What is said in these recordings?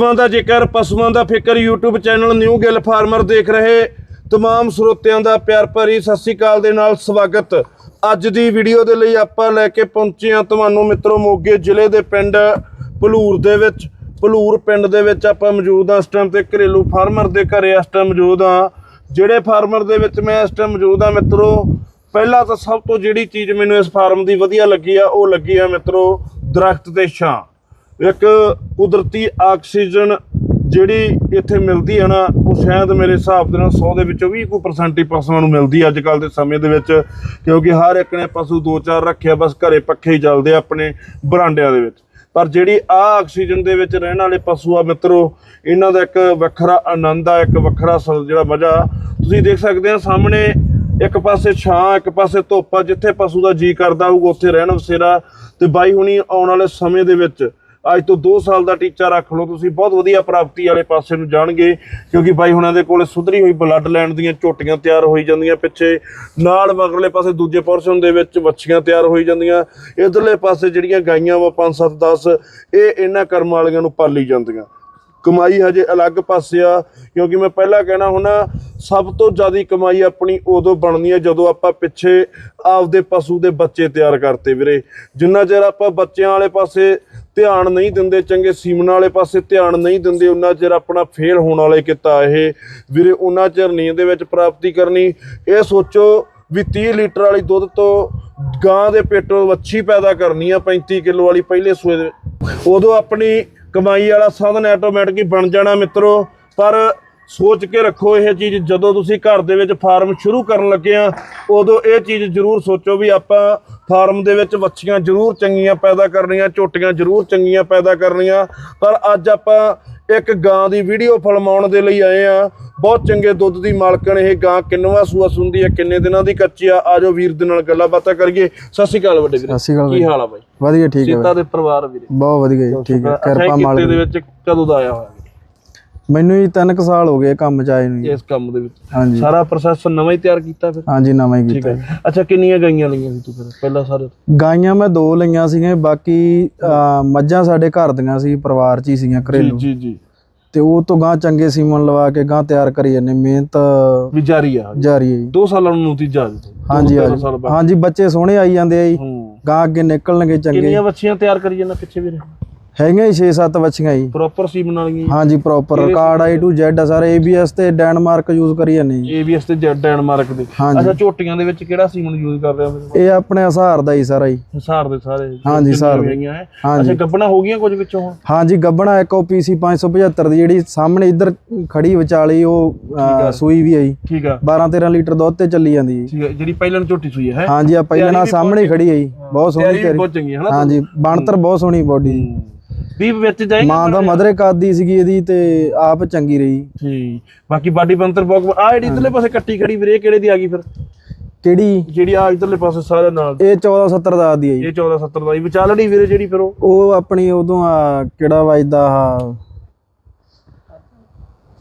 ਪਸ਼ੂਆਂ ਦਾ ਜ਼ਿਕਰ, ਪਸ਼ੂਆਂ ਦਾ ਫਿਕਰ, YouTube channel new Gill farmer ਦੇਖ ਰਹੇ ਤਮਾਮ ਸਰੋਤਿਆਂ ਦਾ ਪਿਆਰ ਭਰੀ ਸਤਿ ਸ੍ਰੀ ਅਕਾਲ ਦੇ ਨਾਲ ਸਵਾਗਤ। ਅੱਜ ਦੀ ਵੀਡੀਓ ਦੇ ਲਈ ਆਪਾਂ ਲੈ ਕੇ ਪਹੁੰਚੇ ਹਾਂ ਤੁਹਾਨੂੰ ਮਿੱਤਰੋ ਮੋਗੇ ਜ਼ਿਲ੍ਹੇ ਦੇ ਪਿੰਡ ਭਲੂਰ ਦੇ ਵਿੱਚ। ਭਲੂਰ ਪਿੰਡ ਦੇ ਵਿੱਚ ਆਪਾਂ ਮੌਜੂਦ ਹਾਂ। ਇਸ ਟਾਈਮ ਤੇ ਘਰੇਲੂ ਫਾਰਮਰ ਦੇ ਘਰੇ ਇਸ ਟਾਈਮ ਮੌਜੂਦ ਹਾਂ। ਜਿਹੜੇ ਫਾਰਮਰ ਦੇ ਵਿੱਚ ਮੈਂ ਇਸ ਟਾਈਮ ਮੌਜੂਦ ਹਾਂ ਮਿੱਤਰੋ, ਪਹਿਲਾਂ ਤਾਂ ਸਭ ਤੋਂ ਜਿਹੜੀ ਚੀਜ਼ ਮੈਨੂੰ ਇਸ ਫਾਰਮ ਦੀ ਵਧੀਆ ਲੱਗੀ ਆ, ਉਹ ਲੱਗੀ ਆ ਮਿੱਤਰੋ ਦਰਖਤ ਤੇ ਛਾਂ। ਇੱਕ ਕੁਦਰਤੀ ਆਕਸੀਜਨ ਜਿਹੜੀ ਇੱਥੇ ਮਿਲਦੀ ਹੈ ਨਾ, ਉਹ ਸ਼ਾਇਦ ਮੇਰੇ ਹਿਸਾਬ ਦੇ ਨਾਲ 100 ਦੇ ਵਿੱਚੋਂ 20 ਕੁ percent ਹੀ ਪਸ਼ੂਆਂ ਨੂੰ ਮਿਲਦੀ ਅੱਜ ਕੱਲ ਦੇ ਸਮੇਂ ਦੇ ਵਿੱਚ, ਕਿਉਂਕਿ ਹਰ ਇੱਕ ਨੇ ਪਸ਼ੂ ਦੋ ਚਾਰ ਰੱਖਿਆ ਬਸ ਘਰੇ ਪੱਖੇ ਹੀ ਚੱਲਦੇ ਆ ਆਪਣੇ ਬਰਾਂਡਿਆਂ ਦੇ ਵਿੱਚ। ਪਰ ਜਿਹੜੀ ਆ ਆਕਸੀਜਨ ਦੇ ਵਿੱਚ ਰਹਿਣ ਵਾਲੇ ਪਸ਼ੂ ਆ ਮਿੱਤਰੋ, ਇਹਨਾਂ ਦਾ ਇੱਕ ਵੱਖਰਾ ਆਨੰਦ ਆ, ਇੱਕ ਵੱਖਰਾ ਸ- ਜਿਹੜਾ ਮਜ਼ਾ ਤੁਸੀਂ ਦੇਖ ਸਕਦੇ ਆ ਸਾਹਮਣੇ ਇੱਕ ਪਾਸੇ ਛਾਂ, ਇੱਕ ਪਾਸੇ ਧੁੱਪ ਆ, ਜਿੱਥੇ ਪਸ਼ੂ ਦਾ ਜੀ ਕਰਦਾ ਹੋਊਗਾ, ਉੱਥੇ ਰਹਿਣ ਵਸੇਰਾ। ਤੇ ਬਾਈ ਹੁਣੀ ਆਉਣ ਵਾਲੇ ਸਮੇਂ ਦੇ ਵਿੱਚ ਅੱਜ ਤੋਂ 2 ਸਾਲ ਦਾ ਟੀਚਾ ਰੱਖ ਲਓ, ਤੁਸੀਂ ਬਹੁਤ ਵਧੀਆ ਪ੍ਰਾਪਤੀ ਵਾਲੇ ਪਾਸੇ ਨੂੰ ਜਾਣਗੇ, ਕਿਉਂਕਿ ਬਾਈ ਹੁਣਾਂ ਦੇ ਕੋਲੇ ਸੁਧਰੀ ਹੋਈ ਬਲੱਡ ਲੈਣ ਦੀਆਂ ਝੋਟੀਆਂ ਤਿਆਰ ਹੋਈ ਜਾਂਦੀਆਂ ਪਿੱਛੇ, ਨਾਲ ਮਗਰਲੇ ਪਾਸੇ ਦੂਜੇ ਪੋਰਸ਼ਨ ਦੇ ਵਿੱਚ ਵੱਛੀਆਂ ਤਿਆਰ ਹੋਈ ਜਾਂਦੀਆਂ, ਇਧਰਲੇ ਪਾਸੇ ਜਿਹੜੀਆਂ ਗਾਈਆਂ ਵਾ 5 7 10 ਇਹ ਇਹਨਾਂ ਕਰਮ ਵਾਲੀਆਂ ਨੂੰ ਪਾਲੀ ਜਾਂਦੀਆਂ। ਕਮਾਈ ਹਜੇ ਅਲੱਗ ਪਾਸੇ ਆ, ਕਿਉਂਕਿ ਮੈਂ ਪਹਿਲਾਂ ਕਹਿਣਾ ਹੁਣਾ, ਸਭ ਤੋਂ ਜ਼ਿਆਦਾ ਕਮਾਈ ਆਪਣੀ ਉਦੋਂ ਬਣਦੀ ਹੈ ਜਦੋਂ ਆਪਾਂ ਪਿੱਛੇ ਆਪਦੇ ਪਸ਼ੂ ਦੇ ਬੱਚੇ ਤਿਆਰ ਕਰਤੇ ਵੀਰੇ। ਜਿੰਨਾ ਚਿਰ ਆਪਾਂ ਬੱਚਿਆਂ ਵਾਲੇ ਪਾਸੇ ਧਿਆਨ ਨਹੀਂ ਦਿੰਦੇ, ਚੰਗੇ ਸੀਮਨ ਵਾਲੇ ਪਾਸੇ ਧਿਆਨ ਨਹੀਂ ਦਿੰਦੇ, ਉਹਨਾਂ ਚਿਰ ਆਪਣਾ ਫੇਲ ਹੋਣ ਵਾਲੇ ਕਿੱਤਾ ਇਹ। ਵੀਰੇ, ਉਹਨਾਂ ਚਿਰ ਨੀਂਦ ਦੇ ਵਿੱਚ ਪ੍ਰਾਪਤੀ ਕਰਨੀ। ਇਹ ਸੋਚੋ ਵੀ 30 ਲੀਟਰ ਵਾਲੀ ਦੁੱਧ ਤੋਂ ਗਾਂ ਦੇ ਪੇਟੋਂ ਵੱਛੀ ਪੈਦਾ ਕਰਨੀ ਆ 35 ਕਿਲੋ ਵਾਲੀ ਪਹਿਲੇ ਸੂਏ ਦੇ ਉਦੋਂ ਆਪਣੀ ਕਮਾਈ ਵਾਲਾ ਸਾਧਨ ਆਟੋਮੈਟਿਕ ਹੀ ਬਣ ਜਾਣਾ ਮਿੱਤਰੋ। ਪਰ ਸੋਚ ਕੇ ਰੱਖੋ ਇਹ ਚੀਜ਼। ਜਦੋਂ ਤੁਸੀਂ ਘਰ ਦੇ ਵਿੱਚ ਫਾਰਮ ਸ਼ੁਰੂ ਕਰਨ ਲੱਗੇ ਆ ਉਦੋਂ ਇਹ ਚੀਜ਼ ਜ਼ਰੂਰ ਸੋਚੋ ਵੀ ਆਪਾਂ ਫਾਰਮ ਦੇ ਵਿੱਚ ਵੱਛੀਆਂ ਜ਼ਰੂਰ ਚੰਗੀਆਂ ਪੈਦਾ ਕਰਨੀਆਂ ਝੋਟੀਆਂ ਜ਼ਰੂਰ ਚੰਗੀਆਂ ਪੈਦਾ ਕਰਨੀਆਂ। ਪਰ ਅੱਜ ਆਪਾਂ ਇੱਕ ਗਾਂ ਦੀ ਵੀਡੀਓ ਫਿਲਮਾਉਣ ਦੇ ਲਈ ਆਏ ਆ। ਬਹੁਤ ਚੰਗੇ ਦੁੱਧ ਦੀ ਮਾਲਕਣ ਇਹ ਗਾਂ ਕਿੰਨਵਾ ਸੂਆ ਸੁੰਦੀ ਹੈ ਕਿੰਨੇ ਦਿਨਾਂ ਦੀ ਕੱਚੀ ਆ। ਆਜੋ ਵੀਰ ਦੇ ਨਾਲ ਗੱਲਾਂ ਬਾਤਾਂ ਕਰੀਏ। ਸਤਿ ਸ਼੍ਰੀ ਅਕਾਲ ਵੱਡੇ ਵੀਰੇ। ਸਤਿ ਸ਼੍ਰੀ ਅਕਾਲ ਕੀ ਹਾਲ ਆ ਬਾਈ? ਵਧੀਆ ਠੀਕ ਹੈ ਸੀਤਾ ਦੇ ਪਰਿਵਾਰ ਵੀਰੇ। ਬਹੁਤ ਵਧੀਆ ਜੀ ਠੀਕ ਹੈ ਕਿਰਪਾ ਮਾਲਕ ਦੇ। ਵਿੱਚ ਕਦੋਂ ਦਾ ਆਇਆ ਹੋਇਆ? ਮੈਨੂੰ ਹੀ ਤਿੰਨ ਕੁ ਸਾਲ ਹੋ ਗਏ ਕੰਮ ਚ ਆਏ ਨੂੰ ਜੀ। ਇਸ ਕੰਮ ਦੇ ਵਿੱਚ। ਹਾਂਜੀ। ਸਾਰਾ ਪ੍ਰੋਸੈਸ ਨਵਾਂ ਹੀ ਤਿਆਰ ਕੀਤਾ ਫਿਰ? ਹਾਂਜੀ ਨਵਾਂ ਹੀ ਠੀਕ ਕੀਤਾ। ਹੈ ਅੱਛਾ ਕਿੰਨੀਆਂ ਗਾਈਆਂ ਲਈਆਂ ਸੀ ਤੂੰ ਫਿਰ? ਪਹਿਲਾਂ ਸਾਰੇ? ਗਾਈਆਂ ਮੈਂ ਦੋ ਲਈਆਂ ਸੀਗੀਆਂ ਬਾਕੀ ਅਹ, ਮੱਝਾਂ ਸਾਡੇ ਘਰ ਦੀਆਂ ਸੀ ਪਰਿਵਾਰ ਚ ਹੀ ਸੀਗੀਆਂ ਜੀ ਘਰੇਲੂ। ਜੀ ਜੀ। ਤੇ ਉਹ ਤੋਂ ਗਾਂ ਚੰਗੇ ਸੀਮਨ ਲਵਾ ਕੇ ਗਾਂ ਤਿਆਰ ਕਰੀ ਜਾਂਦੇ ਮਿਹਨਤ ਵੀ ਜਾਰੀ ਆ। ਜਾਰੀ ਹੈ ਜੀ। ਦੋ ਸਾਲਾਂ ਨੂੰ ਨਤੀਜਾ ਹਾਂਜੀ ਦੋ ਤਿੰਨ ਹਾਂਜੀ। ਬਾਅਦ। ਹਾਂਜੀ ਬੱਚੇ ਸੋਹਣੇ ਆਈ ਜਾਂਦੇ ਆ ਜੀ। ਹੂੰ। ਗਾਂ ਅੱਗੇ ਨਿਕਲਣਗੇ ਚੰਗੇ। ਕਿੰਨੀਆਂ ਬੱਚੀਆਂ ਤਿਆਰ ਕਰੀ ਜਾਂਦਾ ਪਿੱਛੇ ਵੀਰੇ? ਹੈਗੀਆਂ ਜੀ 6-7 ਬੱਚੀਆਂ ਜੀ। ਪ੍ਰੋਪਰ ਸੀਮਨ ਵਾਲੀਆਂ ਹਾਂਜੀ proper record A to Z ਆ ਸਾਰੇ ABS ਤੇ ਡੈਨਮਾਰਕ ਯੂਜ਼ ਕਰੀ ਜਾਂਦੇ ਜੀ। ਏਬੀਐਸ ਤੇ ਜੈਡ ਡੈਨਮਾਰਕ ਦੇ। ਹਾਂਜੀ। ਅੱਛਾ ਝੋਟੀਆਂ ਦੇ ਵਿੱਚ ਕਿਹੜਾ ਸੀਮਨ ਯੂਜ਼ ਕਰ ਰਿਹਾ ਮੇਰੇ ਇਹ ਆਪਣੇ ਹਸਾਰ ਦਾ ਹੀ ਸਾਰਾ ਜੀ। ਹਿਸਾਰ ਦੇ ਸਾਰੇ ਹਾਂਜੀ, ਹਿਸਾਰ ਦੇ। ਹੈ ਹਾਂਜੀ। ਅੱਛਾ ਗੱਬਣਾ ਹੋ ਗਈਆਂ ਕੁਝ ਵਿੱਚੋਂ ਹੁਣ? ਹਾਂਜੀ ਗੱਬਣਾ ਇੱਕ ਉਹ ਪੀਸੀ 575 ਦੀ ਜਿਹੜੀ ਸਾਹਮਣੇ ਇੱਧਰ ਖੜੀ ਵਿਚਾਲੀ ਉਹ ਅਹ, ਸੂਈ ਵੀ ਆਈ ਠੀਕ ਆ। 12 13 ਲੀਟਰ ਦੁੱਧ ਤੇ ਚੱਲੀ ਜਾਂਦੀ ਜੀ। ਠੀਕ ਆ ਜਿਹੜੀ ਪਹਿਲਾਂ ਝੋਟੀ ਸੂਈ ਹੈ ਹਾਂਜੀ ਆ ਪਹਿਲਾਂ ਨਾਲ ਸਾਹਮਣੇ ਹੀ ਖੜੀ ਆਈ ਬਹੁਤ ਸੋਹਣੀ ਤਿਆਰੀ ਵੀ ਬਹੁਤ ਚੰਗੀ ਹੈ ਨਾ? ਹਾਂਜੀ ਬਣਤਰ ਬਹੁਤ ਸੋਹਣੀ ਬੋਡੀ ਦੀਪ ਵਿੱਚ ਜਾਏਗਾ ਮਾਂ ਦਾ ਮਦਰੇ ਕਾਦੀ ਸੀਗੀ ਇਹਦੀ ਤੇ ਆਪ ਚੰਗੀ ਰਹੀ। ਠੀਕ ਬਾਕੀ ਬਾਡੀ ਬੰਤਰ ਬਹੁਤ ਆ ਜਿਹੜੀ ਇਧਰਲੇ ਪਾਸੇ ਕੱਟੀ ਖੜੀ ਵੀਰੇ ਕਿਹੜੇ ਦੀ ਆ ਗਈ ਫਿਰ? ਕਿਹੜੀ? ਜਿਹੜੀ ਆ ਇਧਰਲੇ ਪਾਸੇ ਸਾਰੇ ਨਾਲ। ਇਹ 1470 ਦਾ ਆਦੀ ਹੈ ਜੀ। ਇਹ 14 70 ਦਾ ਹੀ ਵਿਚਾਲੜੀ ਵੀਰੇ ਜਿਹੜੀ ਫਿਰ ਉਹ? ਉਹ ਆਪਣੀ ਉਦੋਂ ਆ ਕਿਹੜਾ ਵੱਜਦਾ ਆ?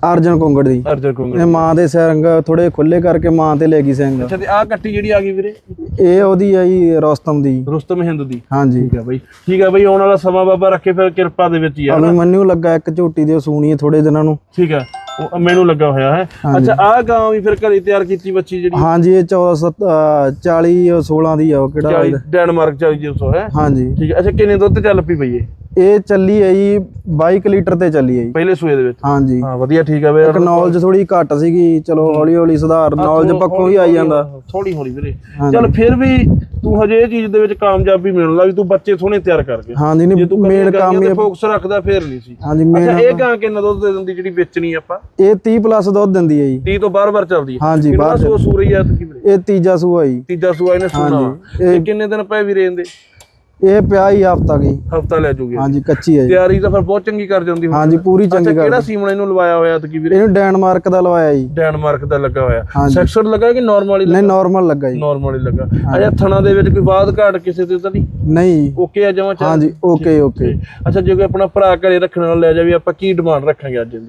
ਅਰਜਨ ਕੁੰਗੜ ਦੀ। ਅਰਜਨ ਕੋਂਗ ਇਹ ਮਾਂ ਦੇ ਸਿੰਘ ਥੋੜੇ ਖੁੱਲੇ ਕਰਕੇ ਮਾਂ ਤੇ ਲੈ ਗਈ ਸਿੰਘ ਅੱਛਾ ਤੇ ਆ ਕੱਟੀ ਜਿਹੜੀ ਆ ਗਈ ਵੀਰੇ? ਇਹ ਉਹਦੀ ਆਈ ਰੋਸਤਮ ਦੀ। ਰੁਸਤਮ ਹਿੰਦ ਦੀ। ਹਾਂਜੀ। ਠੀਕ ਆ ਬਈ। ਠੀਕ ਆ ਬਈ ਆਉਣ ਵਾਲਾ ਸਮਾਂ ਬਾਬਾ ਰੱਖੇ ਫਿਰ ਕਿਰਪਾ ਦੇ ਵਿੱਚ ਹੀ ਆ ਮੈਨੂੰ ਲੱਗਾ ਇੱਕ ਝੋਟੀ ਦੇ ਸੂਣੀ ਥੋੜੇ ਦਿਨਾਂ ਨੂੰ। ਠੀਕ ਆ। ਉਹ ਮੈਨੂੰ ਲੱਗਾ ਹੋਇਆ ਹੈ। ਅੱਛਾ ਆ ਗਾਂ ਵੀ ਫਿਰ ਘਰੇ ਤਿਆਰ ਕੀਤੀ ਬੱਚੀ ਜਿਹੜੀ? ਹਾਂਜੀ ਇਹ 14 40 16 ਦੀ ਆ ਉਹ ਕਿਹੜਾ 40 ਵੱਜਦਾ? ਡੈਨਮਾਰਕ 40 ਹੈ। ਹਾਂਜੀ। ਠੀਕ ਹੈ ਅੱਛਾ ਕਿੰਨੇ ਦੁੱਧ ਤੇ ਚੱਲ ਪਈ ਬਈ ਇਹ? ਇਹ ਚੱਲੀ ਹੈ ਜੀ 22 ਕੁ ਲੀਟਰ ਤੇ ਚੱਲੀ ਹੈ ਜੀ ਪਹਿਲੇ ਸੂਏ ਦੇ ਵਿੱਚ? ਹਾਂਜੀ। ਹਾਂ ਵਧੀਆ ਠੀਕ ਆ ਇੱਕ ਨੌਲੇਜ ਥੋੜੀ ਘੱਟ ਸੀਗੀ ਚਲੋ ਹੌਲੀ ਹੌਲੀ ਸੁਧਾਰ ਨੌਲੇਜ ਪੱਖੋਂ ਹੀ ਆਈ ਜਾਂਦਾ। ਥੋੜੀ ਹੌਲੀ ਵੀਰੇ। ਚੱਲ ਫਿਰ ਵੀ ਤੂੰ ਹਜੇ ਇਹ ਚੀਜ਼ ਦੇ ਵਿੱਚ ਕਾਮਯਾਬੀ ਮਿਲਣ ਲੱਗੀ ਤੂੰ ਬੱਚੇ ਸੋਹਣੇ ਤਿਆਰ ਕਰ ਗਿਆ ਹਾਂਜੀ ਜੇ ਨਹੀਂ ਤੂੰ ਮੇਨ ਕੰਮ ਤੇ ਇਹ ਫੋਕਸ ਰੱਖਦਾ ਫੇਰ ਨਹੀਂ ਸੀ। ਹਾਂਜੀ ਅੱਛਾ ਮੇਨ ਇਹ ਗਾਂ ਕਿੰਨਾ ਦੁੱਧ ਦੇ ਦਿੰਦੀ ਜਿਹੜੀ ਵੇਚਣੀ ਆਪਾਂ? ਇਹ 30 ਪਲੱਸ ਦੁੱਧ ਦਿੰਦੀ ਹੈ ਜੀ। 30 ਤੋਂ ਬਾਰ-ਬਾਰ ਚੱਲਦੀ ਹੈ ਹਾਂਜੀ ਕਿੰਨਾ ਬਾਹਰ ਸੂ ਸੂਰੀ ਆ। ਕੀ ਵੀਰੇ? ਇਹ ਤੀਜਾ ਸੂਆ ਜੀ। ਤੀਜਾ ਸੂਆ ਇਹਨੇ ਸੁਣਾ। ਇਹ ਕਿੰਨੇ ਦਿਨ ਪਏ ਵੀਰੇ ਇਹਦੇ? ਇਹ ਪਿਆ ਹੀ ਹਫਤਾ ਗਈ ਹਫਤਾ ਲੈ ਜੂਗੇ। ਹਾਂਜੀ ਕੱਚੀ ਹੈ ਜੀ। ਤਿਆਰੀ ਤਾਂ ਫਿਰ ਬਹੁਤ ਚੰਗੀ ਕਰ ਜਾਂਦੀ ਹੁਣ। ਹਾਂਜੀ ਪੂਰੀ ਚੰਗੀ ਕਰ ਕਿਹੜਾ ਸੀਮਨ ਇਹਨੂੰ ਲਵਾਇਆ ਹੋਇਆ ਤੇ ਕੀ ਵੀਰੇ? ਇਹਨੂੰ ਡੈਨਮਾਰਕ ਦਾ ਲਵਾਇਆ ਜੀ। ਡੈਨਮਾਰਕ ਦਾ ਲੱਗਾ ਹੋਇਆ। ਹਾਂਜੀ। ਸੈਕਸ਼ਨ ਲੱਗਾ ਕਿ ਨਾਰਮਲ ਹੀ ਨਹੀਂ ਨਾਰਮਲ ਲੱਗਾ ਜੀ। ਨਾਰਮਲ ਹੀ ਲੱਗਾ। ਅੱਛਾ ਥਣਾ ਦੇ ਵਿੱਚ ਕੋਈ ਬਾਦ ਘਾਟ ਕਿਸੇ ਤੇ ਤਾਂ ਨਹੀਂ? ਨਹੀਂ। ਓਕੇ ਆ ਜਮਾ ਚਾਹ ਹਾਂਜੀ ਓਕੇ ਓਕੇ। ਅੱਛਾ ਜੇ ਕੋਈ ਆਪਣਾ ਭਰਾ ਘਰੇ ਰੱਖਣ ਵਾਲਾ ਲੈ ਜਾਵੇ ਆਪਾਂ ਕੀ ਡਿਮਾਂਡ ਰੱਖਾਂਗੇ ਅੱਜ ਦੀ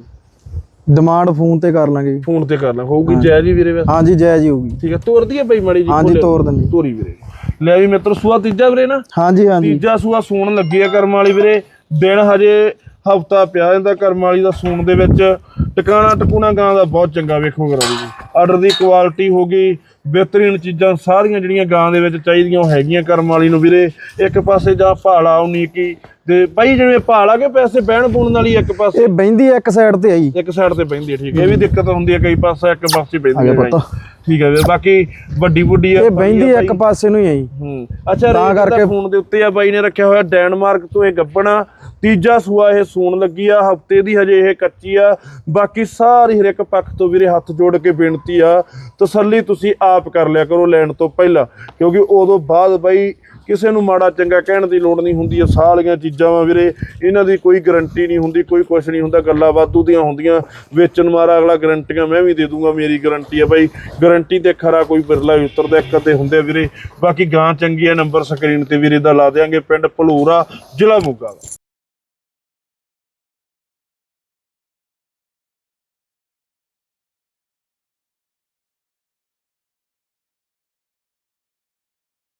ਡਿਮਾਂਡ ਫੋਨ ਤੇ ਕਰ ਲਾਂਗੇ ਜੀ। ਫੋਨ ਤੇ ਕਰ ਲਾਂ। ਹੋਊਗੀ ਜੈ ਜੀ ਵੀਰੇ ਵੈਸੇ? ਹਾਂਜੀ ਜਾਇਜ਼ ਹੀ ਹੋਊਗੀ। ਠੀਕ ਹੈ ਤੋਰਦੀ ਹੈ ਬਈ ਮੜੀ ਜੀ ਹਾਂਜੀ। ਤੋਰ ਦਿੰਦੀ ਤੋਰੀ ਵੀਰੇ। ਲੈ ਵੀ ਮਿੱਤਰ ਸੂਆ ਤੀਜਾ ਵੀਰੇ ਨਾ? ਹਾਂਜੀ ਹਾਂਜੀ। ਤੀਜਾ ਸੂਆ ਸੂਣ ਲੱਗੀ ਆ ਕਰਮ ਵਾਲੀ ਵੀਰੇ। ਦਿਨ ਹਜੇ ਹਫਤਾ ਪਿਆ ਜਾਂਦਾ ਕਰਮ ਵਾਲੀ ਦਾ ਸੂਣ ਦੇ ਵਿੱਚ। ਟਿਕਾਣਾ ਟਕੂਣਾ ਗਾਂ ਦਾ ਬਹੁਤ ਚੰਗਾ ਵੇਖੋ ਕਰੋ ਜੀ। ਆਰਡਰ ਦੀ ਕੁਆਲਿਟੀ ਹੋ ਗਈ। ਬਿਹਤਰੀਨ ਚੀਜ਼ਾਂ ਸਾਰੀਆਂ ਜਿਹੜੀਆਂ ਗਾਂ ਦੇ ਵਿੱਚ ਚਾਹੀਦੀਆਂ ਉਹ ਹੈਗੀਆਂ ਕਰਮ ਵਾਲੀ ਨੂੰ ਵੀਰੇ। ਇੱਕ ਪਾਸੇ ਜਾਂ ਭਾਲਾ ਉਨੀ ਕੀ ਤੇ ਭਾਈ ਜਿਵੇਂ ਭਾਲਾ ਕੇ ਪੈਸੇ ਬਹਿਣ ਬੁਣਨ ਵਾਲੀ ਇੱਕ ਪਾਸੇ। ਇਹ ਬੈਂਦੀ ਇੱਕ ਸਾਈਡ ਤੇ ਆਈ ਇੱਕ ਸਾਈਡ ਤੇ ਬਹਿੰਦੀ ਹੈ ਠੀਕ ਹੈ। ਇਹ ਵੀ ਦਿੱਕਤ ਹੁੰਦੀ ਹੈ ਕਈ ਪਾਸੇ ਇੱਕ ਪਾਸੇ ਬਹਿੰਦੀ ਆ ਹੈ। ਪੁੱਤ। ਠੀਕ ਹੈ ਬਾਕੀ ਵੱਡੀ ਬੁੱਢੀ ਆ ਇਹ ਆ ਇੱਕ। ਪਾਸੇ ਨੂੰ ਹੀ ਆਈ ਹੂੰ। ਅੱਛਾ ਤਾਂ ਕਰਕੇ- ਫੋਨ ਦੇ ਉੱਤੇ ਆ ਬਾਈ ਨੇ ਰੱਖਿਆ ਹੋਇਆ ਡੈਨਮਾਰਕ ਤੋਂ ਇਹ ਗੱਬਣਾ ਤੀਜਾ ਸੂਆ ਇਹ ਸੂਣ ਲੱਗੀ ਆ ਹਫ਼ਤੇ ਦੀ ਹਜੇ ਇਹ ਕੱਚੀ ਆ। ਬਾਕੀ ਸਾਰੀ ਹਰ ਇੱਕ ਪੱਖ ਤੋਂ ਵੀਰੇ ਹੱਥ ਜੋੜ ਕੇ ਬੇਨਤੀ ਆ ਤਸੱਲੀ ਤੁਸੀਂ ਆਪ ਕਰ ਲਿਆ ਕਰੋ ਲੈਣ ਤੋਂ ਪਹਿਲਾਂ ਕਿਉਂਕਿ ਉਦੋਂ ਬਾਅਦ ਬਾਈ ਕਿਸੇ ਨੂੰ ਮਾੜਾ ਚੰਗਾ ਕਹਿਣ ਦੀ ਲੋੜ ਨਹੀਂ ਹੁੰਦੀ, ਇਹ ਸਾਰੀਆਂ ਚੀਜ਼ਾਂ ਵਾ ਵੀਰੇ। ਇਹਨਾਂ ਦੀ ਕੋਈ ਗਾਰੰਟੀ ਨਹੀਂ ਹੁੰਦੀ, ਕੋਈ ਕੁਛ ਨਹੀਂ ਹੁੰਦਾ, ਗੱਲਾਂ ਵਾਧੂ ਦੀਆਂ ਹੁੰਦੀਆਂ। ਵੇਚਣ ਮਾਰਾ ਅਗਲਾ ਗਾਰੰਟੀਆਂ ਮੈਂ ਵੀ ਦੇ ਦੂੰਗਾ, ਮੇਰੀ ਗਾਰੰਟੀ ਆ ਬਾਈ। ਗਾਰੰਟੀ ਤੇ ਖਰਾ ਕੋਈ ਬਿਰਲਾ ਹੀ ਉਤਰਦਾ, ਇੱਕ ਅੱਧੇ ਹੁੰਦੇ ਆ ਵੀਰੇ। ਬਾਕੀ ਗਾਂ ਚੰਗੀ ਆ ਨੰਬਰ ਸਕਰੀਨ ਤੇ ਵੀਰੇ ਦਾ ਲਾ ਦਿਆਂਗੇ, ਪਿੰਡ ਭਲੂਰਾ, ਜ਼ਿਲ੍ਹਾ ਮੋਗਾ